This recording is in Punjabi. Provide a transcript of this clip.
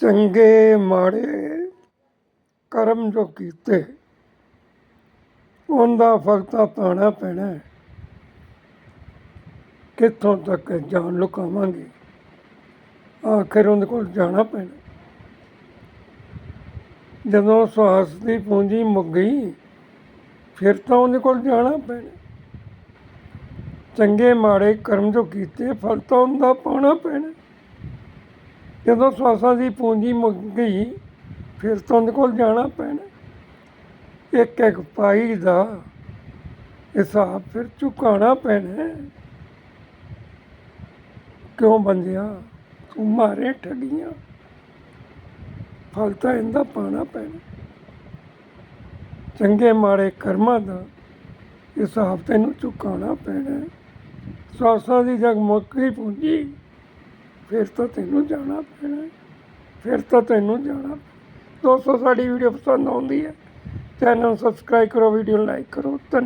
ਚੰਗੇ ਮਾੜੇ ਕਰਮ ਜੋ ਕੀਤੇ, ਉਹਦਾ ਫਲ ਤਾਂ ਪਾਣਾ ਪੈਣਾ ਕਿੱਥੋਂ ਤੱਕ ਜਾਨ ਲੁਕਾਵਾਂਗੇ? ਆਖਿਰ ਉਹਦੇ ਕੋਲ ਜਾਣਾ ਪੈਣਾ। ਜਦੋਂ ਸਵਾਸ ਦੀ ਪੂੰਜੀ ਮੁੱਕ ਗਈ, ਫਿਰ ਤਾਂ ਉਹਦੇ ਕੋਲ ਜਾਣਾ ਪੈਣਾ। ਚੰਗੇ ਮਾੜੇ ਕਰਮ ਜੋ ਕੀਤੇ, ਫਲ ਤਾਂ ਉਹਦਾ ਪਾਉਣਾ ਪੈਣਾ। ਜਦੋਂ ਸਵਾਸਾਂ ਦੀ ਪੂੰਜੀ ਮੁੱਕ ਗਈ, ਫਿਰ ਤਾਂ ਕੋਲ ਜਾਣਾ ਪੈਣਾ। ਇੱਕ ਇੱਕ ਪਾਈ ਦਾ ਹਿਸਾਬ ਫਿਰ ਚੁਕਾਉਣਾ ਪੈਣਾ ਕਿਉਂ ਬੰਦਿਆ? ਤੂੰ ਮਾਰੇ ਠੱਗੀਆਂ। ਫਲ ਤਾਂ ਇਹਦਾ ਪਾਣਾ ਪੈਣਾ। ਚੰਗੇ ਮਾੜੇ ਕਰਮਾਂ ਦਾ ਹਿਸਾਬ ਤੈਨੂੰ ਚੁਕਾਉਣਾ ਪੈਣਾ ਸਵਾਸਾਂ ਦੀ ਜਗ ਮੁੱਕ ਗਈ ਪੂੰਜੀ। ਫਿਰ ਤਾਂ ਤੈਨੂੰ ਜਾਣਾ ਪੈਣਾ ਫਿਰ ਤਾਂ ਤੈਨੂੰ ਜਾਣਾ ਦੋਸਤੋ, ਸਾਡੀ ਵੀਡੀਓ ਪਸੰਦ ਆਉਂਦੀ ਹੈ। ਚੈਨਲ ਨੂੰ ਸਬਸਕ੍ਰਾਈਬ ਕਰੋ ਵੀਡੀਓ ਨੂੰ ਲਾਈਕ ਕਰੋ। ਧੰਨ